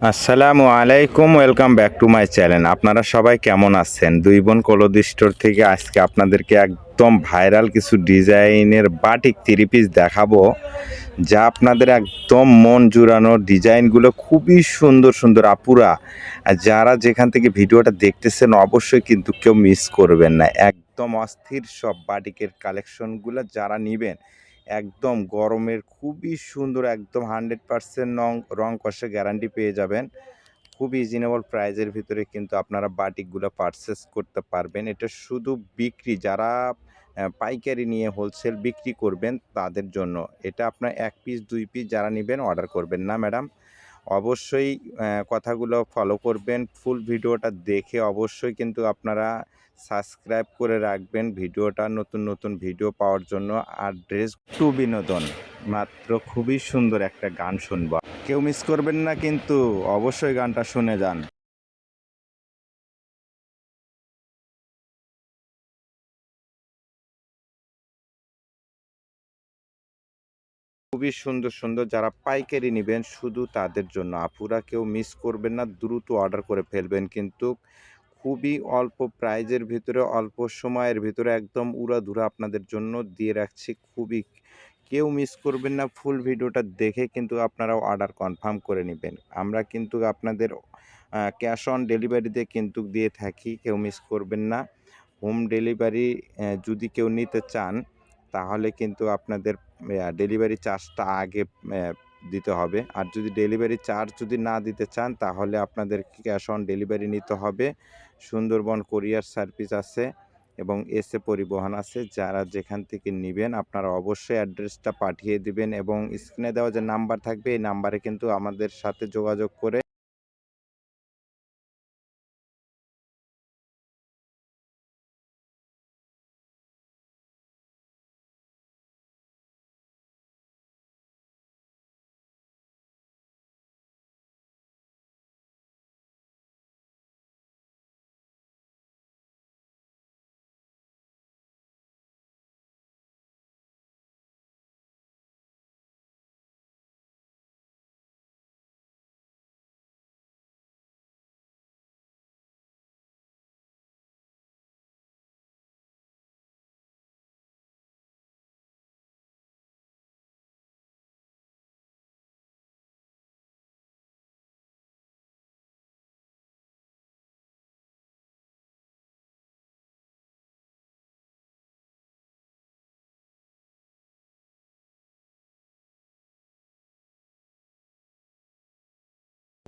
আসসালামু আলাইকুম, welcome back to my channel. আপনারা সবাই কেমন আছেন? দুই বোন কলদি স্টোর থেকে আজকে আপনাদেরকে একদম ভাইরাল কিছু ডিজাইনের বাটিক থ্রি পিস দেখাবো, যা আপনাদের একদম মন জুড়ানো ডিজাইনগুলো খুবই সুন্দর সুন্দর আপুরা। যারা যেখান থেকে ভিডিওটা দেখতেছেন, অবশ্যই কিন্তু কেউ মিস করবেন না। একদম অস্থির সব বাটিকের কালেকশনগুলো যারা নেবেন একদম গরমের খুবই সুন্দর, একদম হান্ড্রেড পারসেন্ট রং রং কষে গ্যারান্টি পেয়ে যাবেন। খুব রিজনেবল প্রাইজের ভিতরে কিন্তু আপনারা বাটিকগুলো পারচেস করতে পারবেন। এটা শুধু বিক্রি, যারা পাইকারি নিয়ে হোলসেল বিক্রি করবেন তাদের জন্য। এটা আপনার এক পিস দুই পিস যারা নেবেন অর্ডার করবেন না ম্যাডাম অবশ্যই কথাগুলো ফলো করবেন। ফুল ভিডিওটা দেখে অবশ্যই কিন্তু আপনারা সাবস্ক্রাইব করে রাখবেন ভিডিওটা নতুন নতুন ভিডিও পাওয়ার জন্য। আর ড্রেস টু বিনোদন, মাত্র খুবই সুন্দর একটা গান শুনব। কেউ মিস করবেন না কিন্তু অবশ্যই গানটা শুনে যান। খুবই সুন্দর সুন্দর যারা পাইকারি নেবেন শুধু তাদের জন্য। আপুরা কেউ মিস করবেন না, দ্রুত অর্ডার করে ফেলবেন। কিন্তু খুবই অল্প প্রাইজের ভিতরে, অল্প সময়ের ভিতরে একদম উড়াধুরা আপনাদের জন্য দিয়ে রাখছি। খুবই কেউ মিস করবেন না ফুল ভিডিওটা দেখে কিন্তু আপনারাও অর্ডার কনফার্ম করে নেবেন। আমরা কিন্তু আপনাদের ক্যাশ অন ডেলিভারিতে কিন্তু দিয়ে থাকি, কেউ মিস করবেন না। হোম ডেলিভারি যদি কেউ নিতে চান তাহলে কিন্তু আপনাদের ডেলিভারি চার্জটা আগে দিতে হবে। আর যদি ডেলিভারি চার্জ যদি না দিতে চান, তাহলে আপনাদের ক্যাশ অন ডেলিভারি নিতে হবে। সুন্দরবন কোরিয়ার সার্ভিস আছে এবং এসে পরিবহন আছে। যারা যেখান থেকে নেবেন, আপনারা অবশ্যই অ্যাড্রেসটা পাঠিয়ে দিবেন এবং স্ক্রিনে দেওয়া যে নাম্বার থাকবে, এই নাম্বারে কিন্তু আমাদের সাথে যোগাযোগ করে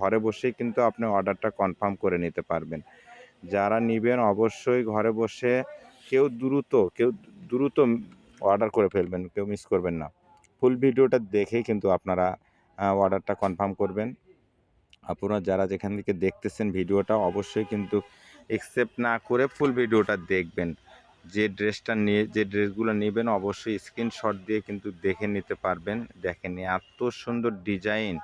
ঘরে বসেই কিন্তু আপনি অর্ডারটা কনফার্ম করে নিতে পারবেন। যারা নেবেন অবশ্যই ঘরে বসে কেউ দ্রুত কেউ দ্রুত অর্ডার করে ফেলবেন, কেউ মিস করবেন না। ফুল ভিডিওটা দেখেই কিন্তু আপনারা অর্ডারটা কনফার্ম করবেন। আপনারা যারা যেখান থেকে দেখতেছেন ভিডিওটা অবশ্যই কিন্তু একসেপ্ট না করে ফুল ভিডিওটা দেখবেন। যে ড্রেসটা নিয়ে যে ড্রেসগুলো নেবেন অবশ্যই স্ক্রিনশট দিয়ে কিন্তু দেখে নিতে পারবেন। দেখেন এত সুন্দর ডিজাইন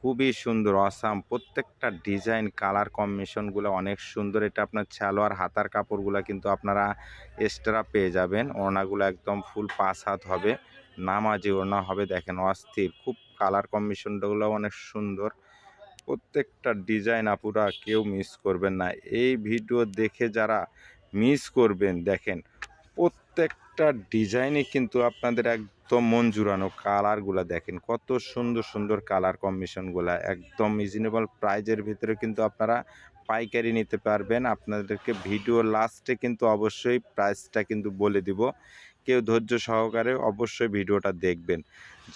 খুবই সুন্দর অসাম প্রত্যেকটা ডিজাইন কালার কম্বিনেশনগুলো অনেক সুন্দর। এটা আপনার সালোয়ার হাতার কাপড়গুলো কিন্তু আপনারা এক্সট্রা পেয়ে যাবেন। ওড়নাগুলো একদম ফুল পাঁচ হাত হবে। নামাজি ওড়না হবে, দেখেন অস্থির। খুব কালার কম্বিনেশনগুলো অনেক সুন্দর। প্রত্যেকটা ডিজাইন আপুরা কেউ মিস করবেন না। এই ভিডিও দেখে যারা মিস করবেন, দেখেন প্রত্যেকটা ডিজাইনে কিন্তু আপনাদের একদম মন জুড়ানো কালারগুলো দেখেন। কত সুন্দর সুন্দর কালার কম্বিনেশনগুলো, একদম রিজনেবল প্রাইজের ভিতরে কিন্তু আপনারা পাইকারি নিতে পারবেন। আপনাদেরকে ভিডিও লাস্টে কিন্তু অবশ্যই প্রাইসটা কিন্তু বলে দিব। কেউ ধৈর্য সহকারে অবশ্যই ভিডিওটা দেখবেন।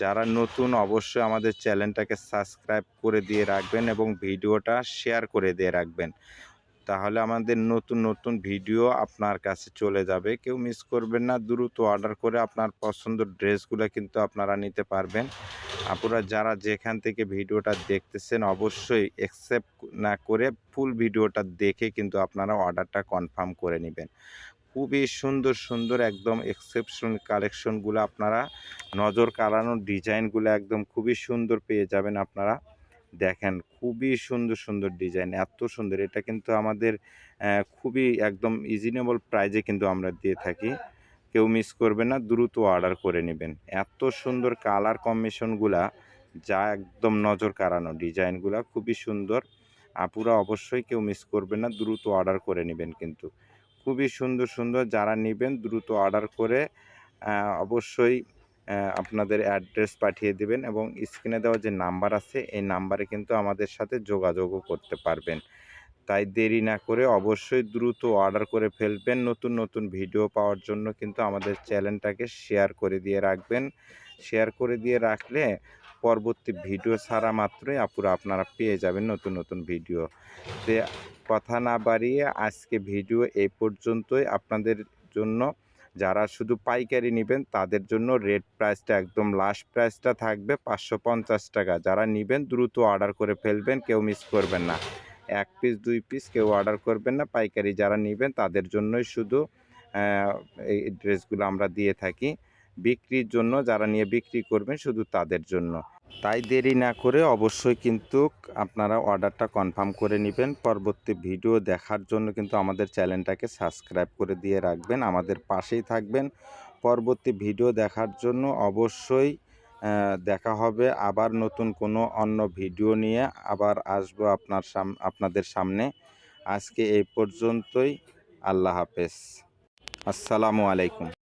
যারা নতুন অবশ্যই আমাদের চ্যানেলটাকে সাবস্ক্রাইব করে দিয়ে রাখবেন এবং ভিডিওটা শেয়ার করে দিয়ে রাখবেন। তাহলে আমাদের নতুন নতুন ভিডিও আপনার কাছে চলে যাবে। কেউ মিস করবেন না, দ্রুত অর্ডার করে আপনার পছন্দের ড্রেসগুলো কিন্তু আপনারা নিতে পারবেন। আপনারা যারা যেখান থেকে ভিডিওটা দেখতেছেন অবশ্যই অ্যাকসেপ্ট না করে ফুল ভিডিওটা দেখে কিন্তু আপনারা অর্ডারটা কনফার্ম করে নেবেন। খুবই সুন্দর সুন্দর একদম এক্সেপশন কালেকশনগুলো আপনারা নজর কাড়ানোর ডিজাইনগুলো একদম খুবই সুন্দর পেয়ে যাবেন আপনারা। দেখেন খুবই সুন্দর সুন্দর ডিজাইন এত সুন্দর। এটা কিন্তু আমাদের খুবই একদম রিজনেবল প্রাইজে কিন্তু আমরা দিয়ে থাকি। কেউ মিস করবে না, দ্রুত অর্ডার করে নেবেন। এত সুন্দর কালার কম্বিনেশনগুলা যা একদম নজর কাড়ানো ডিজাইনগুলো খুবই সুন্দর। আপুরা অবশ্যই কেউ মিস করবে না, দ্রুত অর্ডার করে নেবেন কিন্তু। খুবই সুন্দর সুন্দর যারা নেবেন দ্রুত অর্ডার করে অবশ্যই আপনাদের অ্যাড্রেস পাঠিয়ে দিবেন এবং স্ক্রিনে দেওয়া যে নাম্বার আছে, এই নাম্বারে কিন্তু আমাদের সাথে যোগাযোগও করতে পারবেন। তাই দেরি না করে অবশ্যই দ্রুত অর্ডার করে ফেলবেন। নতুন নতুন ভিডিও পাওয়ার জন্য কিন্তু আমাদের চ্যানেলটাকে শেয়ার করে দিয়ে রাখবেন। শেয়ার করে দিয়ে রাখলে পরবর্তী ভিডিও ছাড়া মাত্রই আপুরা, আপনারা পেয়ে যাবেন নতুন নতুন ভিডিও তে কথা না বাড়িয়ে আজকে ভিডিও এই পর্যন্তই। আপনাদের জন্য যারা শুধু পাইকারি নেবেন, তাদের জন্য রেট প্রাইসটা একদম লাস্ট প্রাইসটা থাকবে পাঁচশো পঞ্চাশ টাকা। যারা নেবেন, দ্রুত অর্ডার করে ফেলবেন, কেউ মিস করবেন না। এক পিস, দুই পিস কেউ অর্ডার করবেন না। পাইকারি যারা নেবেন, তাদের জন্যই শুধু এই ড্রেসগুলো আমরা দিয়ে থাকি। বিক্রির জন্য, যারা নিয়ে বিক্রি করবেন, শুধু তাদের জন্য। তাই দেরি না করে অবশ্যই কিন্তু আপনারা অর্ডারটা কনফার্ম করে নেবেন। পরবর্তী ভিডিও দেখার জন্য কিন্তু আমাদের চ্যানেলটাকে সাবস্ক্রাইব করে দিয়ে রাখবেন। আমাদের পাশেই থাকবেন। পরবর্তী ভিডিও দেখার জন্য অবশ্যই দেখা হবে আবার নতুন কোনো অন্য ভিডিও নিয়ে। আবার আসব আপনার সাম, আপনাদের সামনে। আজকে এই পর্যন্তই। আল্লাহ হাফেজ। আসসালামু আলাইকুম।